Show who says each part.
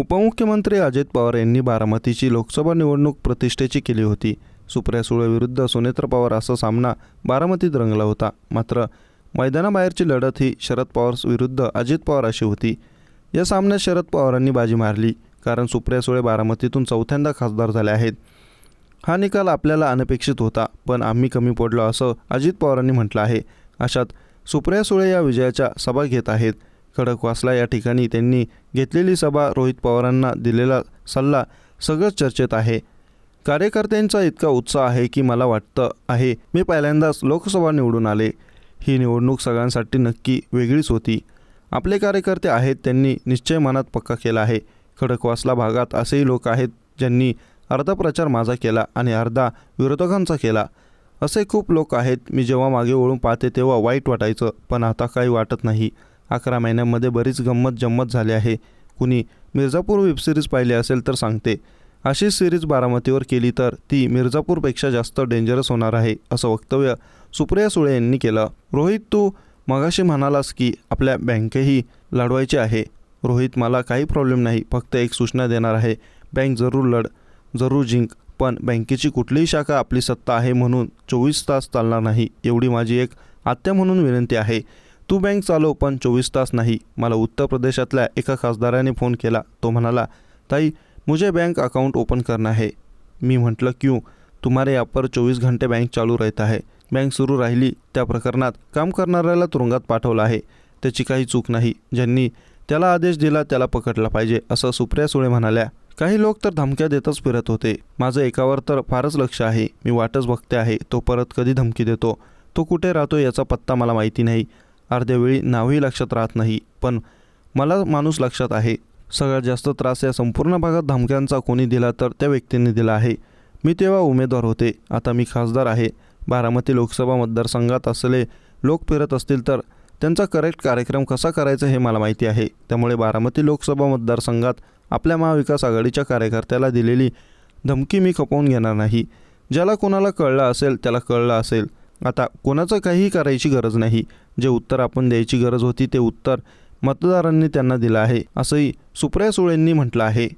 Speaker 1: उपमुख्यमंत्री अजित पवार यांनी बारामतीची लोकसभा निवडणूक प्रतिष्ठेची केली होती. सुप्रिया सुळेविरुद्ध सुनेत्र पवार असा सामना बारामतीत रंगला होता. मात्र मैदानाबाहेरची लढत ही शरद पवार विरुद्ध अजित पवार अशी होती. या सामन्यात शरद पवारांनी बाजी मारली कारण सुप्रिया सुळे बारामतीतून चौथ्यांदा खासदार झाल्या आहेत. हा निकाल आपल्याला अनपेक्षित होता पण आम्ही कमी पडलो असं अजित पवारांनी म्हटलं आहे. अशात सुप्रिया सुळे या विजयाच्या सभा घेत आहेत. खडकवासला या ठिकाणी त्यांनी घेतलेली सभा रोहित पवारांना दिलेला सल्ला सगळंच चर्चेत आहे. कार्यकर्त्यांचा इतका उत्साह आहे की मला वाटतं आहे मी पहिल्यांदाच लोकसभा निवडून आले. ही निवडणूक सगळ्यांसाठी नक्की वेगळीच होती. आपले कार्यकर्ते आहेत त्यांनी निश्चय मनात पक्का केला आहे. खडकवासला भागात असेही लोक आहेत ज्यांनी अर्धा प्रचार माझा केला आणि अर्धा विरोधकांचा केला. असे खूप लोक आहेत मी जेव्हा मागे वळून पाहते तेव्हा वाईट वाटायचं पण आता काही वाटत नाही. अकरा महिन्यांमध्ये बरीच गंमत जम्मत झाली आहे. कुणी मिर्झापूर वेबसिरीज पाहिली असेल तर सांगते. अशी सिरीज बारामतीवर केली तर ती मिर्झापूरपेक्षा जास्त डेंजरस होणार आहे असं वक्तव्य सुप्रिया सुळे यांनी केलं. रोहित तू मगाशी म्हणालास की आपल्या बँकेही लढवायची आहे. रोहित मला काही प्रॉब्लेम नाही फक्त एक सूचना देणार आहे. बँक जरूर लढ जरूर जिंक पण बँकेची कुठलीही शाखा आपली सत्ता आहे म्हणून चोवीस तास चालणार नाही एवढी माझी एक आत्या म्हणून विनंती आहे. तू बँक चालव पण चोवीस तास नाही. मला उत्तर प्रदेशातल्या एका खासदाराने फोन केला. तो म्हणाला ताई मुझे बैंक अकाउंट ओपन करना है. मी म्हटलं क्यों? तुम्हारे यहाँ पर चोवीस घंटे बँक चालू रहता है. बँक सुरू राहिली त्या प्रकरणात काम करणाऱ्याला तुरुंगात पाठवलं आहे. त्याची काही चूक नाही. ज्यांनी त्याला आदेश दिला त्याला पकडला पाहिजे असं सुप्रिया सुळे म्हणाल्या. काही लोक तर धमक्या देतच फिरत होते. माझं एकावर तर फारच लक्ष आहे. मी वाटच बघते आहे. तो परत कधी धमकी देतो? तो कुठे राहतो याचा पत्ता मला माहिती नाही. अर्ध्या वेळी नावही लक्षात राहत नाही पण मला माणूस लक्षात आहे. सगळ्यात जास्त त्रास या संपूर्ण भागात धमक्यांचा कोणी दिला तर त्या व्यक्तीने दिला आहे. मी तेव्हा उमेदवार होते. आता मी खासदार आहे. बारामती लोकसभा मतदारसंघात असले लोक फिरत असतील तर त्यांचा करेक्ट कार्यक्रम कसा करायचा हे मला माहिती आहे. त्यामुळे बारामती लोकसभा मतदारसंघात आपल्या महाविकास आघाडीच्या कार्यकर्त्याला दिलेली धमकी मी खपवून घेणार नाही. ज्याला कोणाला कळलं असेल त्याला कळलं असेल. आता कोणाचं काहीही करायची गरज नाही. जे उत्तर आपण द्यायची गरज होती ते उत्तर मतदारांनी त्यांना दिलं आहे असंही सुप्रिया सुळेंनी म्हटलं आहे.